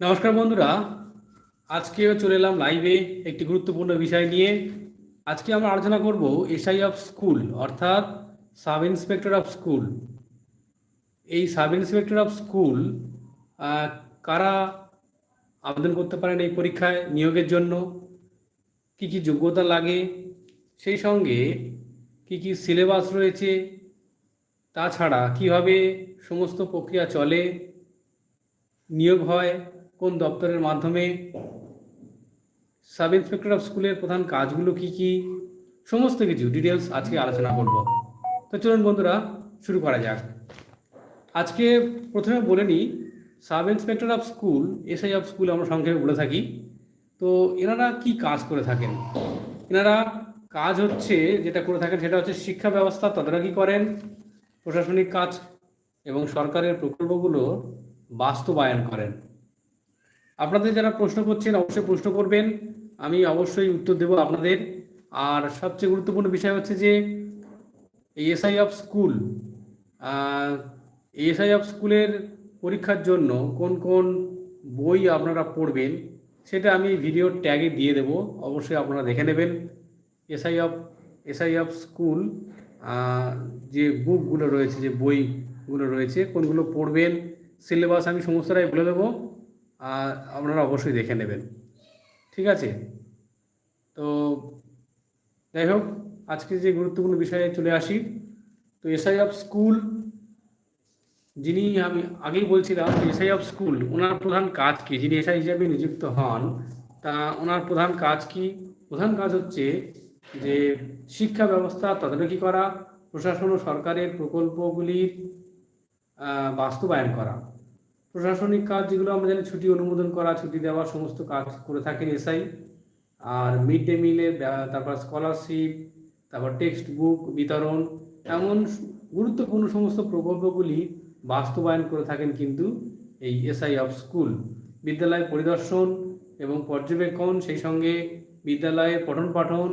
নমস্কার বন্ধুরা, আজকেও চলে এলাম লাইভে একটি গুরুত্বপূর্ণ বিষয় নিয়ে। আজকে আমরা আলোচনা করব এসআই অফ স্কুল অর্থাৎ সাব ইন্সপেক্টর অফ স্কুল এই সাব ইন্সপেক্টর অফ স্কুল কারা আবেদন করতে পারেন এই পরীক্ষায় নিয়োগের জন্য? কি কি যোগ্যতা লাগে? সেই সঙ্গে কি কি সিলেবাস রয়েছে? তাছাড়া কীভাবে সমস্ত প্রক্রিয়া চলে? নিয়োগ হয়? কোন দপ্তরের মাধ্যমে? সাব ইন্সপেক্টর অফ স্কুলের প্রধান কাজগুলো কি কি? সমস্ত কিছু ডিটেলস আজকে আলোচনা করব। তো চলুন বন্ধুরা, শুরু করা যাক। আজকে প্রথমে বলে নিই, sub inspector of school, SI of school আমরা সংক্ষেপে বলে থাকি। তো এনারা কি কাজ করে থাকেন? এনারা কাজ হচ্ছে, যেটা করে থাকেন সেটা হচ্ছে শিক্ষা ব্যবস্থা তদারকি করেন, প্রশাসনিক কাজ এবং সরকারের প্রকল্পগুলো বাস্তবায়ন করেন। আপনাদের যারা প্রশ্ন করছেন, অবশ্যই প্রশ্ন করবেন। আমি অবশ্যই উত্তর দেব আপনাদের। আর সবচেয়ে গুরুত্বপূর্ণ বিষয় হচ্ছে যে SI of school SI of স্কুলের পরীক্ষার জন্য কোন কোন বই আপনারা পড়বেন, সেটা আমি ভিডিওর ট্যাগে দিয়ে দেব। অবশ্যই আপনারা দেখে নেবেন। SI of SI of school যে বুকগুলো রয়েছে, যে বইগুলো রয়েছে, কোনগুলো পড়বেন সিলেবাস আমি সমস্তটাই বলে দেবো। আপনারা অবশ্যই দেখে নেবেন। ঠিক আছে? তো যাই হোক, আজকে যে গুরুত্বপূর্ণ বিষয়ে চলে আসি, তো এসআই অফ স্কুল যিনি আমি আগেই বলছিলাম এসআই অফ স্কুল ওনার প্রধান কাজ কি? যিনি এসআই হিসাবে নিযুক্ত হন, তা ওনার প্রধান কাজ কি? প্রধান কাজ হচ্ছে যে শিক্ষা ব্যবস্থা, তদারকি করা, প্রশাসন ও সরকারের প্রকল্পগুলির বাস্তবায়ন করা। প্রশাসনিক কাজ যেগুলো আমরা জানি, ছুটি অনুমোদন করা, ছুটি দেওয়া, সমস্ত কাজ করে থাকেন এসআই। আর মিড ডে মিলে তারপর স্কলারশিপ, তারপর টেক্সট বুক বিতরণ, এমন গুরুত্বপূর্ণ সমস্ত প্রকল্পগুলি বাস্তবায়ন করে থাকেন কিন্তু এই এসআই অফ স্কুল। বিদ্যালয় পরিদর্শন এবং পর্যবেক্ষণ, সেই সঙ্গে বিদ্যালয়ে পঠন পাঠন,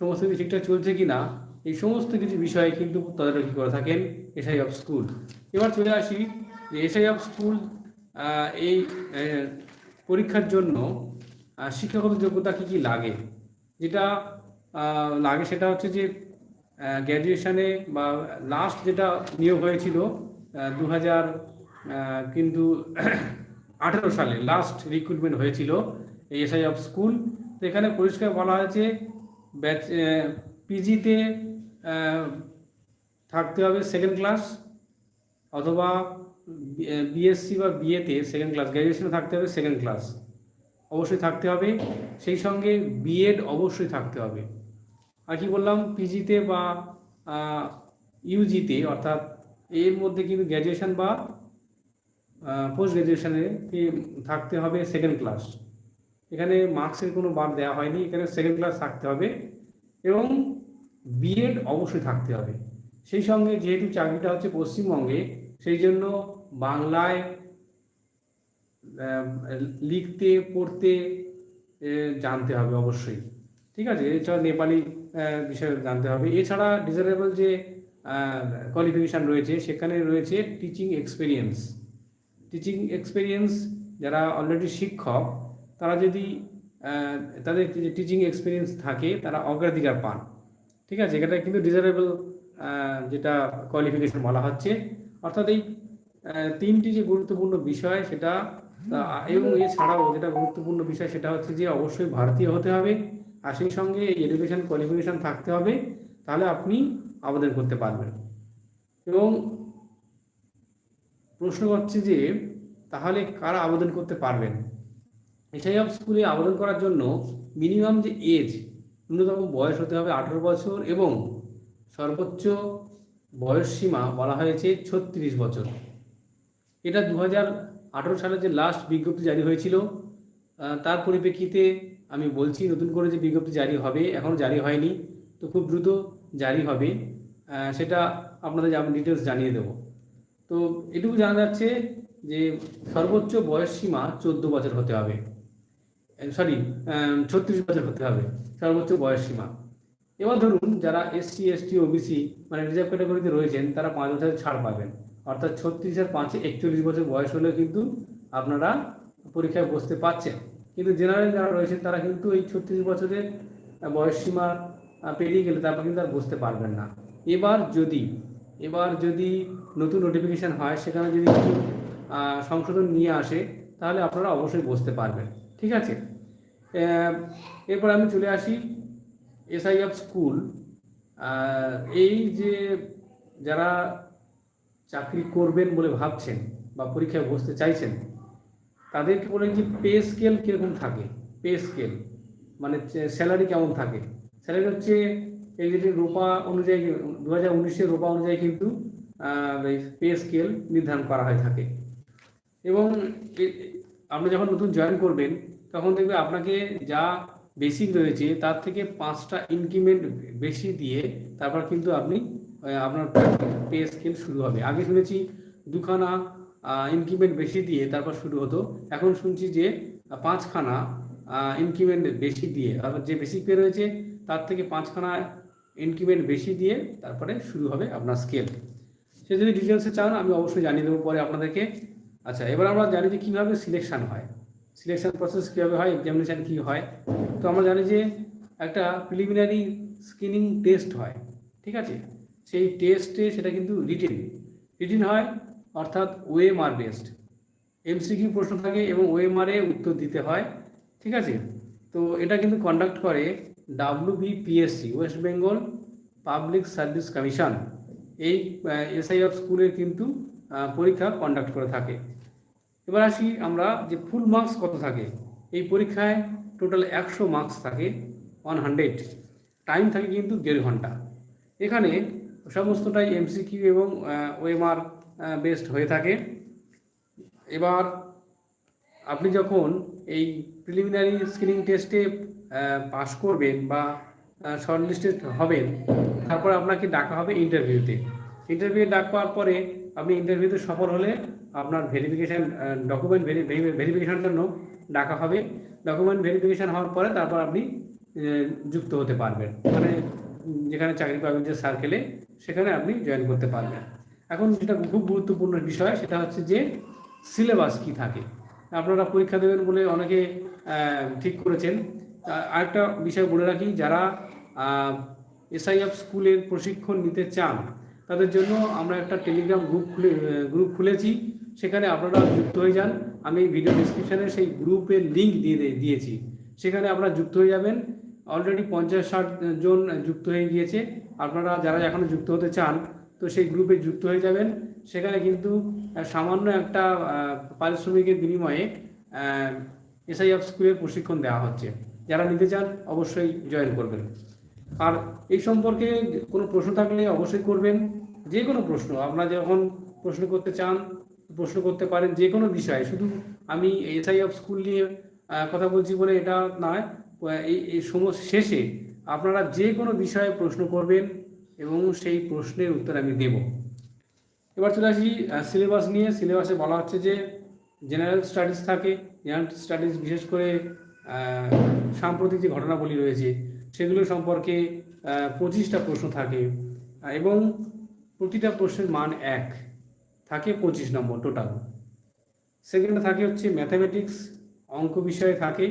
সমস্ত কিছু ঠিকঠাক চলছে কি না এই সমস্ত কিছু বিষয়ে কিন্তু তদারকি করে থাকেন এসআই অফ স্কুল। এবার চলে আসি যে এসআই অফ স্কুল এই পরীক্ষার জন্য শিক্ষাগত যোগ্যতা কী কী লাগে? যেটা লাগে সেটা হচ্ছে যে গ্র্যাজুয়েশনে বা লাস্ট যেটা নিয়োগ হয়েছিল দু হাজার কিন্তু আঠেরো সালে লাস্ট রিক্রুটমেন্ট হয়েছিল এই এসআই অফ স্কুল তো এখানে পরিষ্কার বলা হয়েছে ব্যাচ পিজিতে থাকতে হবে সেকেন্ড ক্লাস অথবা বিএসসি বা বিএতে সেকেন্ড ক্লাস গ্র্যাজুয়েশনে থাকতে হবে সেকেন্ড ক্লাস অবশ্যই থাকতে হবে। সেই সঙ্গে বিএড অবশ্যই থাকতে হবে। আর কি বললাম? পিজিতে বা ইউজিতে অর্থাৎ এর মধ্যে কিন্তু গ্র্যাজুয়েশন বা পোস্ট গ্র্যাজুয়েশনে থাকতে হবে সেকেন্ড ক্লাস এখানে মার্কসের কোনো বাদ দেওয়া হয়নি। এখানে সেকেন্ড ক্লাস থাকতে হবে এবং বিএড অবশ্যই থাকতে হবে। সেই সঙ্গে যেহেতু চাকরিটা হচ্ছে পশ্চিমবঙ্গে, সেই জন্য বাংলায় লিখতে, পড়তে জানতে হবে অবশ্যই। ঠিক আছে? এছাড়া নেপালি বিষয়ে জানতে হবে। এছাড়া ডিজারেবল যে কোয়ালিফিকেশান রয়েছে, সেখানে রয়েছে টিচিং এক্সপিরিয়েন্স টিচিং এক্সপিরিয়েন্স যারা অলরেডি শিক্ষক, তারা যদি তাদের টিচিং এক্সপিরিয়েন্স থাকে, তারা অগ্রাধিকার পান। ঠিক আছে? এটা কিন্তু ডিজারেবল যেটা কোয়ালিফিকেশন বলা হচ্ছে। অর্থাৎ এই তিনটি যে গুরুত্বপূর্ণ বিষয় সেটা এবং এছাড়াও যেটা গুরুত্বপূর্ণ বিষয় সেটা হচ্ছে যে অবশ্যই ভারতীয় হতে হবে আর সেই সঙ্গে এডুকেশন কোয়ালিফিকেশান থাকতে হবে, তাহলে আপনি আবেদন করতে পারবেন। এবং প্রশ্ন হচ্ছে যে তাহলে কারা আবেদন করতে পারবেন? এটাই স্কুলে আবেদন করার জন্য মিনিমাম যে এজ ন্যূনতম বয়স হতে হবে আঠেরো বছর এবং সর্বোচ্চ বয়স সীমা বলা হয়েছে ছত্রিশ বছর। এটা দু হাজার আঠেরো সালে যে লাস্ট বিজ্ঞপ্তি জারি হয়েছিল তার পরিপ্রেক্ষিতে আমি বলছি নতুন করে যে বিজ্ঞপ্তি জারি হবে এখনও জারি হয়নি, তো খুব দ্রুত জারি হবে সেটা আপনাদের আমি ডিটেলস জানিয়ে দেব। তো এটুকু জানা যাচ্ছে যে সর্বোচ্চ বয়স সীমা চোদ্দ বছর হতে হবে সরি ছত্রিশ বছর হতে হবে, সর্বোচ্চ বয়স সীমা। এবার ধরুন যারা এসসি এসটি ওবিসি মানে রিজার্ভ ক্যাটাগরিতে রয়েছেন, তারা পাঁচ বছরের ছাড় পাবেন। অর্থাৎ ছত্রিশ আর পাঁচে একচল্লিশ বছর বয়স হলেও কিন্তু আপনারা পরীক্ষায় বসতে পারছেন। কিন্তু জেনারেল যারা রয়েছেন, তারা কিন্তু এই ছত্রিশ বছরের বয়সসীমা পেরিয়ে গেলে তারপর কিন্তু আর বসতে পারবেন না। এবার যদি এবার যদি নতুন নোটিফিকেশন হয়, সেখানে যদি কিছু সংশোধন নিয়ে আসে, তাহলে আপনারা অবশ্যই বসতে পারবেন। ঠিক আছে? এরপর আমি চলে আসি এসআইএফ স্কুল এই যে যারা চাকরি করবেন বলে ভাবছেন বা পরীক্ষায় বসতে চাইছেন, তাদেরকে বলেন যে পে স্কেল কীরকম থাকে? পে স্কেল মানে স্যালারি কেমন থাকে? স্যালারি হচ্ছে এই যে রোপা অনুযায়ী দু হাজার উনিশের রোপা অনুযায়ী কিন্তু পে স্কেল নির্ধারণ করা হয়ে থাকে। এবং আপনি যখন নতুন জয়েন করবেন, তখন দেখবে আপনাকে যা বেসিক রয়েছে, তার থেকে পাঁচটা ইনক্রিমেন্ট বেশি দিয়ে তারপর কিন্তু আপনি আপনার পে স্কেল শুরু হবে। আগে শুনেছি দুখানা ইনক্রিমেন্ট বেশি দিয়ে তারপর শুরু হতো। এখন শুনছি যে পাঁচখানা ইনক্রিমেন্ট বেশি দিয়ে। অর্থাৎ যে বেসিক পে রয়েছে, তার থেকে পাঁচখানা ইনক্রিমেন্ট বেশি দিয়ে তারপরে শুরু হবে আপনার স্কেল সে যদি ডিটেলসে চান, আমি অবশ্যই জানিয়ে দেবো পরে আপনাদেরকে। আচ্ছা এবার আমরা জানি যে কীভাবে সিলেকশান হয়। সিলেকশন প্রসেস কীভাবে হয় এক্সামিনেশান কী হয়। তো আমরা জানি যে একটা প্রিলিমিনারি স্ক্রিনিং টেস্ট হয়। ঠিক আছে? সেই টেস্টে সেটা কিন্তু রিটেন রিটেন হয়, অর্থাৎ ওএমআর বেসড এমসিকিউ প্রশ্ন থাকে এবং ওএমআরে উত্তর দিতে হয়, ঠিক আছে? তো এটা কিন্তু কন্ডাক্ট করে WBPSC West Bengal Public Service Commission এই এসআই অফ স্কুলের কিন্তু পরীক্ষা কন্ডাক্ট করে থাকে। এবার আসি আমরা যে ফুল মার্কস কত থাকে? এই পরীক্ষায় টোটাল একশো মার্কস থাকে ওয়ান হান্ড্রেড টাইম থাকে কিন্তু দেড় ঘণ্টা। এখানে সমস্তটাই এমসিকিউ এবং ওএমআর বেসড হয়ে থাকে। এবার আপনি যখন এই প্রিলিমিনারি স্ক্রিনিং টেস্টে পাশ করবেন বা শর্টলিস্টেড হবেন, তারপর আপনাকে ডাকা হবে ইন্টারভিউতে ইন্টারভিউ ডাক পাওয়ার পরে আপনি ইন্টারভিউতে সফল হলে আপনার ভেরিফিকেশান ডকুমেন্ট ভেরিফিকেশানের জন্য ডাকা হবে। ডকুমেন্ট ভেরিফিকেশান হওয়ার পরে তারপর আপনি যুক্ত হতে পারবেন। মানে যেখানে চাকরি পাবেন যে সার্কেলে সেখানে আপনি জয়েন করতে পারবেন। এখন যেটা খুব গুরুত্বপূর্ণ বিষয়, সেটা হচ্ছে যে সিলেবাস কি থাকে। আপনারা পরীক্ষা দেবেন বলে অনেকে ঠিক করেছেন। আরেকটা বিষয় বলে রাখি, যারা এসআইএফ স্কুলের প্রশিক্ষণ নিতে চান, তাদের জন্য আমরা একটা টেলিগ্রাম গ্রুপ খুলে গ্রুপ খুলেছি। সেখানে আপনারা যুক্ত হয়ে যান। আমি ভিডিও ডিসক্রিপশানে সেই গ্রুপের লিঙ্ক দিয়ে দিয়েছি। সেখানে আপনারা যুক্ত হয়ে যাবেন। অলরেডি পঞ্চাশ ষাট জন যুক্ত হয়ে গিয়েছে। আপনারা যারা এখনও যুক্ত হতে চান, তো সেই গ্রুপে যুক্ত হয়ে যাবেন। সেখানে কিন্তু সামান্য একটা পারিশ্রমিকের বিনিময়ে এসআইএফ স্কুলের প্রশিক্ষণ দেওয়া হচ্ছে। যারা নিতে চান, অবশ্যই জয়েন করবেন। আর এই সম্পর্কে কোনো প্রশ্ন থাকলে অবশ্যই করবেন। যে কোনো প্রশ্ন, আপনারা যখন প্রশ্ন করতে চান, প্রশ্ন করতে পারেন যে কোনো বিষয়ে। শুধু আমি এসআইএফ স্কুল নিয়ে কথা বলছি বলে এটা নয়। এই সমস্ত শেষে আপনারা যে কোনো বিষয়ে প্রশ্ন করবেন এবং সেই প্রশ্নের উত্তর আমি দেব। এবার চলে আসি সিলেবাস নিয়ে। সিলেবাসে বলা হচ্ছে যে জেনারেল স্টাডিজ থাকে। জেনারেল স্টাডিজ বিশেষ করে সাম্প্রতিক যে ঘটনাবলী রয়েছে, সেগুলো সম্পর্কে পঁচিশটা প্রশ্ন থাকে এবং প্রতিটা প্রশ্নের মান এক। থাকে পঁচিশ নম্বর টোটাল সেকেন্ডে থাকে হচ্ছে ম্যাথামেটিক্স অঙ্ক বিষয়ে থাকে।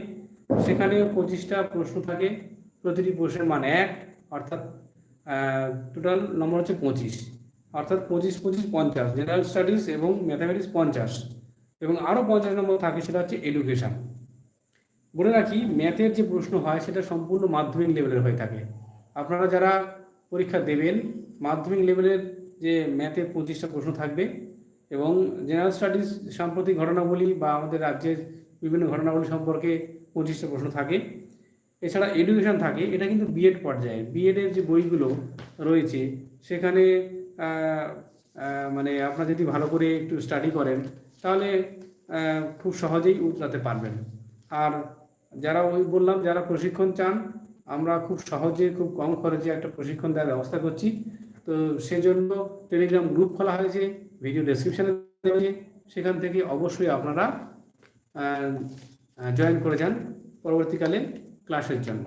সেখানে পঁচিশটা প্রশ্ন থাকে, প্রতিটি প্রশ্নের মান এক, অর্থাৎ টোটাল নম্বর হচ্ছে পঁচিশ। অর্থাৎ পঁচিশ পঁচিশ, পঞ্চাশ জেনারেল স্টাডিজ এবং ম্যাথামেটিক্স পঞ্চাশ। এবং আরও পঞ্চাশ নম্বর থাকে, সেটা হচ্ছে এডুকেশন বলে রাখি ম্যাথের যে প্রশ্ন হয়, সেটা সম্পূর্ণ মাধ্যমিক লেভেলের হয়ে থাকে। আপনারা যারা পরীক্ষা দেবেন, মাধ্যমিক লেভেলের যে ম্যাথের পঁচিশটা প্রশ্ন থাকবে এবং জেনারেল স্টাডিজ সাম্প্রতিক ঘটনাবলী বা আমাদের রাজ্যের বিভিন্ন ঘটনাবলী সম্পর্কে পঁচিশটা প্রশ্ন থাকে। এছাড়া এডুকেশন থাকে, এটা কিন্তু বিএড পর্যায়ে। বিএডের যে বইগুলো রয়েছে, সেখানে মানে আপনারা যদি ভালো করে একটু স্টাডি করেন, তাহলে খুব সহজেই উতরাতে পারবেন। আর যারা ওই বললাম, যারা প্রশিক্ষণ চান, আমরা খুব সহজে, খুব কম খরচে একটা প্রশিক্ষণ দেওয়ার ব্যবস্থা করছি। তো সেজন্য টেলিগ্রাম গ্রুপ খোলা হয়েছে ভিডিও ডেসক্রিপশানে সেখান থেকে অবশ্যই আপনারা জয়েন করে যান। পরবর্তীকালে ক্লাসের জন্য।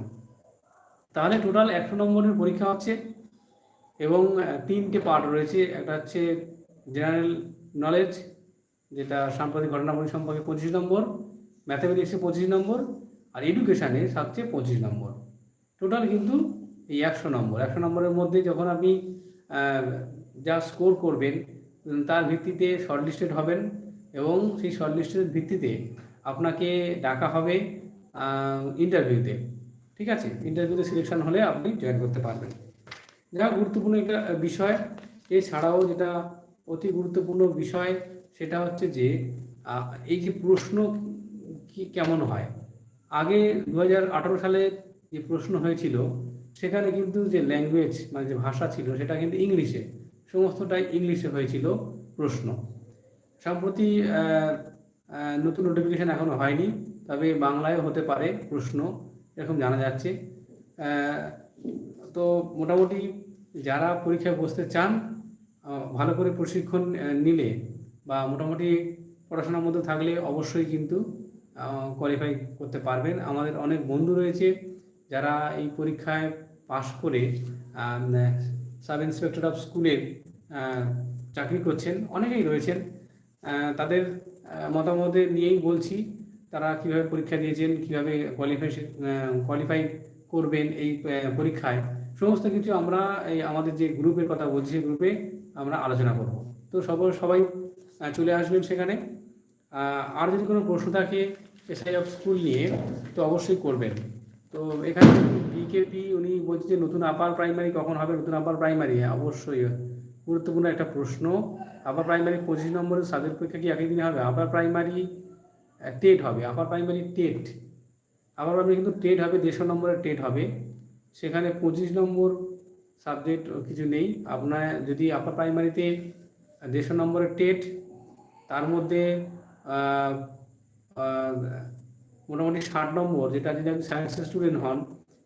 তাহলে টোটাল একশো নম্বরের পরীক্ষা হচ্ছে এবং তিনটে পার্ট রয়েছে। একটা হচ্ছে জেনারেল নলেজ যেটা সাম্প্রতিক ঘটনাবলী সম্পর্কে পঁচিশ নম্বর ম্যাথামেটিক্সে পঁচিশ নম্বর, আর এডুকেশানে সবচেয়ে পঁচিশ নম্বর। টোটাল কিন্তু এই একশো নম্বর। একশো নম্বরের মধ্যে যখন আপনি যা স্কোর করবেন তার ভিত্তিতে শর্টলিস্টেড হবেন এবং সেই শর্টলিস্টের ভিত্তিতে আপনাকে ডাকা হবে ইন্টারভিউতে ঠিক আছে? ইন্টারভিউতে সিলেকশন হলে আপনি জয়েন করতে পারবেন। যা গুরুত্বপূর্ণ একটা বিষয়। এছাড়াও যেটা অতি গুরুত্বপূর্ণ বিষয়, সেটা হচ্ছে যে এই যে প্রশ্ন কি, কেমন হয়? আগে দু হাজার আঠেরো সালে যে প্রশ্ন হয়েছিল, সেখানে কিন্তু যে ল্যাঙ্গুয়েজ মানে যে ভাষা ছিল, সেটা কিন্তু ইংলিশে, সমস্তটাই ইংলিশে হয়েছিল প্রশ্ন। সম্প্রতি নতুন নোটিফিকেশন এখনও হয়নি, তবে বাংলায় হতে পারে প্রশ্ন, এরকম জানা যাচ্ছে। তো মোটামুটি যারা পরীক্ষায় বসতে চান ভালো করে প্রশিক্ষণ নিলে বা মোটামুটি পড়াশোনার মধ্যে থাকলে অবশ্যই কিন্তু কোয়ালিফাই করতে পারবেন। আমাদের অনেক বন্ধু রয়েছে যারা এই পরীক্ষায় পাশ করে সাব ইন্সপেক্টর অফ স্কুলের চাকরি করছেন। অনেকেই রয়েছেন তাদের আহ, মতামত নিয়েই বলছি তারা কীভাবে পরীক্ষা দিয়েছেন কীভাবে কোয়ালিফাই কোয়ালিফাই করবেন এই পরীক্ষায় সমস্ত কিছু আমরা এই আমাদের যে গ্রুপের কথা বলছি সেই গ্রুপে আমরা আলোচনা করব। তো সব সবাই চলে আসবেন সেখানে। আর যদি কোনো প্রশ্ন থাকে এসআই অফ স্কুল নিয়ে তো অবশ্যই করবেন। তো এখানে বিকেপি উনি বলছে যে নতুন আপার প্রাইমারি কখন হবে? নতুন আপার প্রাইমারি হ্যাঁ অবশ্যই। গুরুত্বপূর্ণ একটা প্রশ্ন। আপার প্রাইমারি পঁচিশ নম্বরের সাবজেক্ট পরীক্ষা কি একই দিনে হবে? আপার প্রাইমারি টেট হবে। Upper primary TET. Upper primary কিন্তু টেট হবে, দেড়শো নম্বরের টেট হবে। সেখানে পঁচিশ নম্বর সাবজেক্ট কিছু নেই। আপনার যদি আপার প্রাইমারিতে দেড়শো নম্বরের টেট, তার মধ্যে মোটামুটি ষাট নম্বর, যেটা যদি আপনি সায়েন্সের স্টুডেন্ট হন,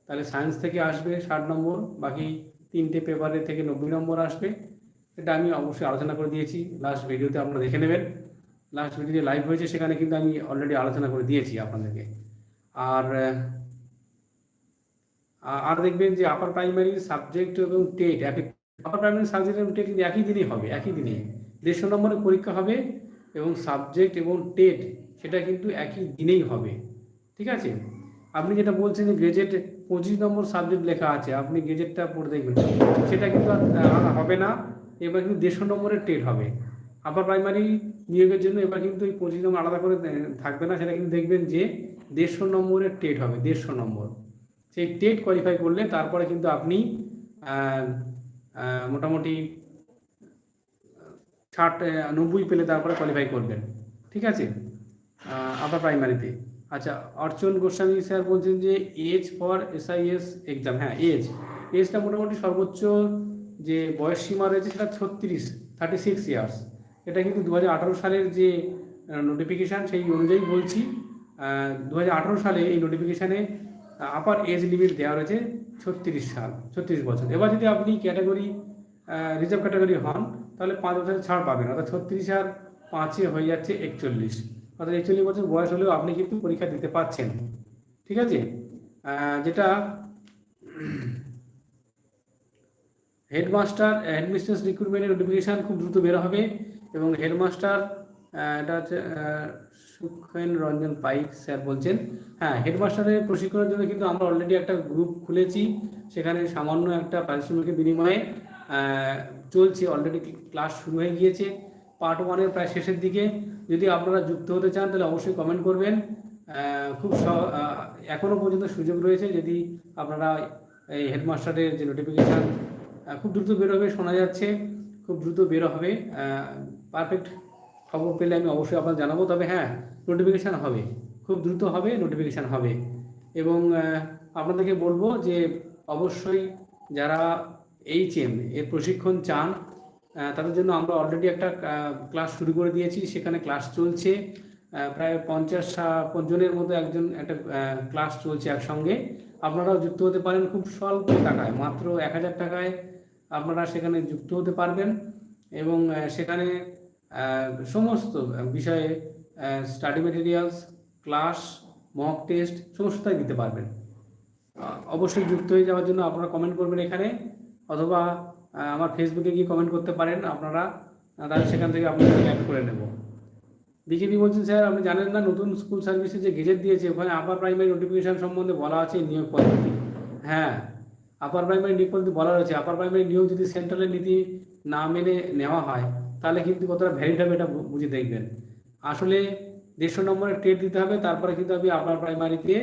তাহলে সায়েন্স থেকে আসবে ষাট নম্বর, বাকি তিনটে পেপারের থেকে নব্বই নম্বর আসবে। এটা আমি অবশ্যই আলোচনা করে দিয়েছি। লাস্ট ভিডিওতে আপনারা দেখে নেবেন। লাস্ট ভিডিও লাইভ হয়েছে, সেখানে কিন্তু আমি অলরেডি আলোচনা করে দিয়েছি আপনাদেরকে। আর আর দেখবেন যে আপার প্রাইমারি সাবজেক্ট এবং টেট একই আপার প্রাইমারি সাবজেক্ট এবং টেট কিন্তু একই দিনেই হবে, একই দিনে। দেড়শো নম্বরের পরীক্ষা হবে এবং সাবজেক্ট এবং টেট সেটা কিন্তু একই দিনেই হবে। ঠিক আছে? আপনি যেটা বলছেন যে গ্রেজেট পঁচিশ নম্বর সাবজেক্ট লেখা আছে, আপনি গ্রেজেটটা পড়ে দেখবেন। সেটা কিন্তু আর হবে না। এবার কিন্তু দেড়শো নম্বরের টেট হবে। আবার প্রাইমারি নিয়োগের জন্য এবার কিন্তু এই পঁচিশ নম্বর আলাদা করে থাকবে না। সেটা কিন্তু দেখবেন যে দেড়শো নম্বরের টেট হবে, দেড়শো নম্বর। সেই টেট কোয়ালিফাই করলে তারপরে কিন্তু আপনি মোটামুটি ষাট নব্বই পেলে তারপরে কোয়ালিফাই করবেন। ঠিক আছে? আপার প্রাইমারিতে আচ্ছা অর্চন গোস্বামী স্যার বলছেন যে এজ ফর এসআইএস এক্সাম হ্যাঁ এজ এজটা মোটামুটি সর্বোচ্চ যে বয়স সীমা রয়েছে সেটা ছত্রিশ থার্টি সিক্স ইয়ার্স এটা কিন্তু দু হাজার আঠেরো সালের যে নোটিফিকেশান সেই অনুযায়ী বলছি দু হাজার আঠেরো সালে এই নোটিফিকেশানে আপার এজ লিমিট দেওয়া রয়েছে ছত্রিশ সাল, ছত্রিশ বছর। এবার যদি আপনি ক্যাটাগরি রিজার্ভ ক্যাটাগরি হন, তাহলে পাঁচ বছরের ছাড় পাবেন। অর্থাৎ ছত্রিশ আর পাঁচে হয়ে যাচ্ছে একচল্লিশ। অর্থাৎ একচল্লিশ বছর বয়স হলেও আপনি কিন্তু পরীক্ষা দিতে পারছেন। ঠিক আছে? যেটা হেডমাস্টার অ্যাডমিনিস্ট্রেশন রিক্রুটমেন্টের নোটিফিকেশান খুব দ্রুত বের হবে এবং হেডমাস্টার এটা হচ্ছে সুখেন রঞ্জন পাইক স্যার বলছেন। হ্যাঁ হেডমাস্টারের প্রশিক্ষণের জন্য কিন্তু আমরা অলরেডি একটা গ্রুপ খুলেছি। সেখানে সামান্য একটা পারিশ্রমিকের বিনিময়ে চলছে। অলরেডি ক্লাস শুরু হয়ে গিয়েছে। পার্ট ওয়ানের প্রায় শেষের দিকে। যদি আপনারা যুক্ত হতে চান তাহলে অবশ্যই কমেন্ট করবেন। খুব স- আহ, এখনও পর্যন্ত সুযোগ রয়েছে। যদি আপনারা এই হেডমাস্টারের যে নোটিফিকেশান খুব দ্রুত বেরোবে শোনা যাচ্ছে, খুব দ্রুত বেরো হবে। পারফেক্ট খবর পেলে আমি অবশ্যই আপনার জানাব, তবে হ্যাঁ নোটিফিকেশান হবে, খুব দ্রুত হবে নোটিফিকেশান হবে। এবং আপনাদেরকে বলব যে অবশ্যই যারা এইচ এম এর প্রশিক্ষণ চান তাদের জন্য আমরা অলরেডি একটা ক্লাস শুরু করে দিয়েছি, সেখানে ক্লাস চলছে। প্রায় পঞ্চাশ জনের মতো একজন একটা ক্লাস চলছে একসঙ্গে। আপনারাও যুক্ত হতে পারেন খুব স্বল্প টাকায়, মাত্র এক হাজার টাকায়। আপনারা সেখানে যুক্ত হতে পারবেন এবং সেখানে সমস্ত বিষয়ে study materials class mock test সমস্তটাই দিতে পারবেন। অবশ্যই যুক্ত হয়ে যাওয়ার জন্য আপনারা কমেন্ট করবেন এখানে অথবা আমার ফেসবুকে গিয়ে কমেন্ট করতে পারেন আপনারা তাহলে সেখান থেকে আপনাদের অ্যাড করে নেব। বিজেপি বলছেন, স্যার, আপনি জানেন না নতুন স্কুল সার্ভিসে যে গেজেট দিয়েছে, ওখানে আপার প্রাইমারি নোটিফিকেশন সম্বন্ধে বলা আছে নিয়োগ পদ্ধতি? হ্যাঁ আপার প্রাইমারি নিয়োগ পদ্ধতি বলা রয়েছে আপার প্রাইমারি নিয়োগ যদি সেন্ট্রালের নীতি না মেনে নেওয়া হয়, তাহলে কিন্তু কতটা ভ্যালিড হবে এটা বুঝে দেখবেন। আসলে দেড়শো নম্বরের টেট দিতে হবে, তারপরে কিন্তু আপনি আপার প্রাইমারিতে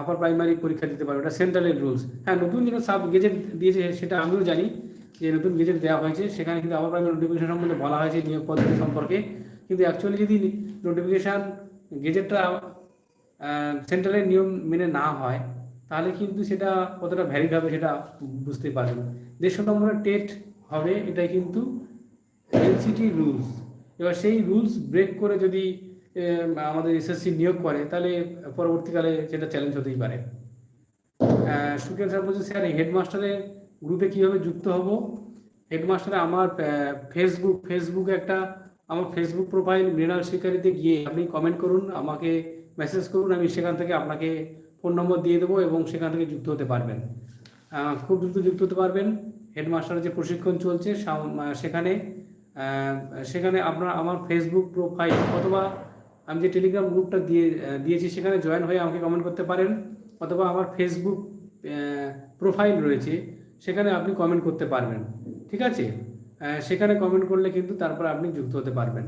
আপার প্রাইমারি পরীক্ষা দিতে পারবেন। এটা সেন্ট্রালের রুলস হ্যাঁ নতুন যেটা সাব গেজেট দিয়েছে সেটা আমিও জানি যে নতুন গেজেট দেওয়া হয়েছে, সেখানে কিন্তু আপার প্রাইমারি নোটিফিকেশন সম্বন্ধে বলা হয়েছে নিয়োগ পদ্ধতি সম্পর্কে। কিন্তু অ্যাকচুয়ালি যদি নোটিফিকেশান গেজেটটা সেন্ট্রালের নিয়ম মেনে না হয় তাহলে কিন্তু সেটা কতটা ভ্যালিড হবে সেটা বুঝতে পারবেন। দেড়শো নম্বরের টেট হবে, এটাই কিন্তু এনসিটি রুলস এবার সেই রুলস ব্রেক করে যদি আমাদের এসএসসি নিয়োগ করে, তাহলে পরবর্তীকালে সেটা চ্যালেঞ্জ হতেই পারে। সুকেন স্যার বলছে স্যার হেডমাস্টারের গ্রুপে কীভাবে যুক্ত হব? হেডমাস্টারে আমার ফেসবুক ফেসবুক একটা, আমার ফেসবুক প্রোফাইল মৃণাল শিকারিতে গিয়ে আপনি কমেন্ট করুন, আমাকে মেসেজ করুন, আমি সেখান থেকে আপনাকে ফোন নম্বর দিয়ে দেবো এবং সেখান থেকে যুক্ত হতে পারবেন। খুব দ্রুত যুক্ত হতে পারবেন। হেডমাস্টারের যে প্রশিক্ষণ চলছে সেখানে সেখানে আপনার, আমার ফেসবুক প্রোফাইল অথবা আমি যে টেলিগ্রাম গ্রুপটা দিয়ে দিয়েছি, সেখানে জয়েন হয়ে আমাকে কমেন্ট করতে পারেন। অথবা আমার ফেসবুক প্রোফাইল রয়েছে, সেখানে আপনি কমেন্ট করতে পারবেন। ঠিক আছে? সেখানে কমেন্ট করলে কিন্তু তারপর আপনি যুক্ত হতে পারবেন।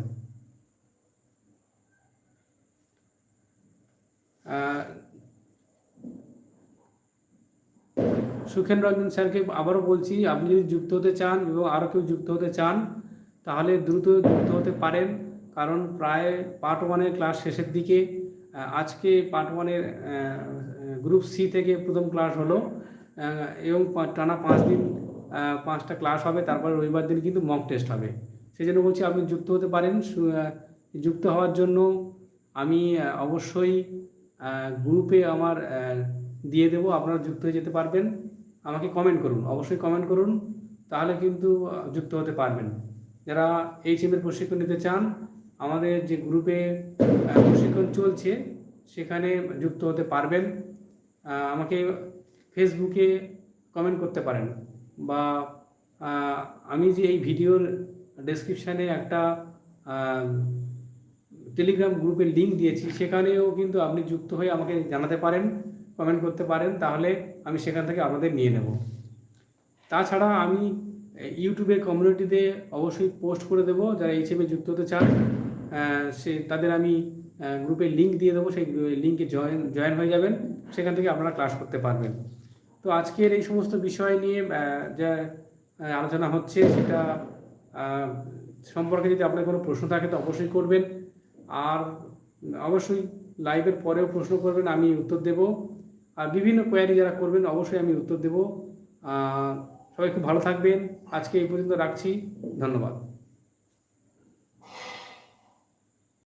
সুখেন রঞ্জন স্যারকে আবারও বলছি, আপনি যদি যুক্ত হতে চান এবং আরও কেউ যুক্ত হতে চান, তাহলে দ্রুত যুক্ত হতে পারেন। কারণ প্রায় পার্ট ওয়ানের ক্লাস শেষের দিকে আজকে পার্ট ওয়ানের গ্রুপ সি থেকে প্রথম ক্লাস হলো। এবং টানা পাঁচ দিন পাঁচটা ক্লাস হবে, তারপর রবিবার দিন কিন্তু মক টেস্ট হবে। সেই জন্য বলছি আপনি যুক্ত হতে পারেন। যুক্ত হওয়ার জন্য আমি অবশ্যই গ্রুপে আমার দিয়ে দেবো, আপনারা যুক্ত হয়ে যেতে পারবেন। আমাকে কমেন্ট করুন, অবশ্যই কমেন্ট করুন, তাহলে কিন্তু যুক্ত হতে পারবেন। যারা এইচ এম এর প্রশিক্ষণ নিতে চান, আমাদের যে গ্রুপে প্রশিক্ষণ চলছে, সেখানে যুক্ত হতে পারবেন। আমাকে ফেসবুকে কমেন্ট করতে পারেন বা আমি যে এই ভিডিওর ডেসক্রিপশানে একটা টেলিগ্রাম গ্রুপের লিঙ্ক দিয়েছি, সেখানেও কিন্তু আপনি যুক্ত হয়ে আমাকে জানাতে পারেন। কমেন্ট করতে পারেন, তাহলে আমি সেখান থেকে আপনাদের নিয়ে নেব। তাছাড়া আমি ইউটিউবের কমিউনিটিতে অবশ্যই পোস্ট করে দেবো, যারা এইচএমে যুক্ত হতে চান সে, তাদের আমি গ্রুপে লিঙ্ক দিয়ে দেবো, সেই লিঙ্কে জয়েন জয়েন হয়ে যাবেন, সেখান থেকে আপনারা ক্লাস করতে পারবেন। তো আজকের এই সমস্ত বিষয় নিয়ে যা আলোচনা হচ্ছে, সেটা সম্পর্কে যদি আপনার কোনো প্রশ্ন থাকে, তো অবশ্যই করবেন। আর, অবশ্যই লাইভের পরেও প্রশ্ন করবেন, আমি উত্তর দেব। আর বিভিন্ন কোয়ারি যারা করবেন, অবশ্যই আমি উত্তর দেব। সবাই খুব ভালো থাকবেন। আজকে এই পর্যন্ত রাখছি। ধন্যবাদ।